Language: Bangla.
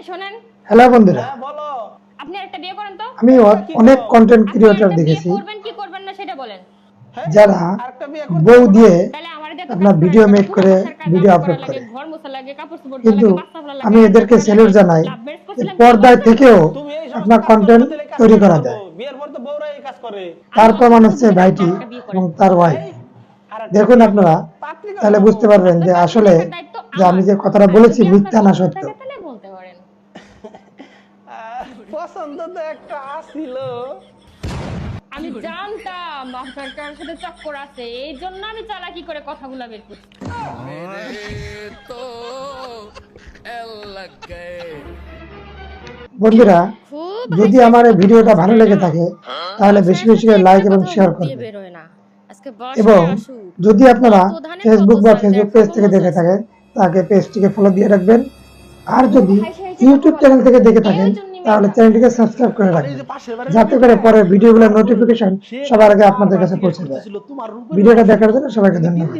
এই শোনেন। হ্যালো বন্ধুরা। হ্যাঁ বলো। আপনি একটা বিয়ে করেন তো? আমি অনেক কন্টেন্ট ক্রিয়েটর দেখেছি। করবেন কি করবেন না সেটা বলেন। হ্যাঁ? যারা বউ দিয়ে আপনার ভিডিও মেক করে ভিডিও আপলোড করে। কিন্তু লাগে, বাচ্চা ফেলা লাগে, আমি এদেরকে স্যালুট জানাই। পর্দায় থেকেও আপনার কন্টেন্ট তৈরি করা। যায়। হবে। বিয়ের পর তো বউরা এই কাজ করে। তার প্রমাণ হচ্ছে ভাইটি এবং তার ওয়াইফ দেখুন আপনারা তাহলে বুঝতে পারবেন যে আসলে যে আমি যে কথাটা বলেছি মিথ্যা না সত্য। পছন্দ তো একটা আসিল আমি জানতাম আপনার কার সাথে চক্কর আছে এই জন্য আমি চালাকি করে কথাগুলো বের করছি। বন্ধুরা যদি আমার এই ভিডিওটা ভালো লেগে থাকে তাহলে বেশি বেশি করে লাইক এবং শেয়ার করবেন। বেরোয় না। আজকে এবং যদি আপনারা ফেসবুক বা ফেসবুক পেজ থেকে দেখে থাকেন তাকে পেজটিকে ফলো দিয়ে রাখবেন। আর যদি ইউটিউব চ্যানেল থেকে দেখে থাকেন তাহলে। চ্যানেলটিকে সাবস্ক্রাইব করে রাখবেন। যাতে করে পরে ভিডিওগুলোর নোটিফিকেশন সবার আগে আপনাদের কাছে পৌঁছে যায়। ভিডিওটা দেখার জন্য সবাইকে ধন্যবাদ।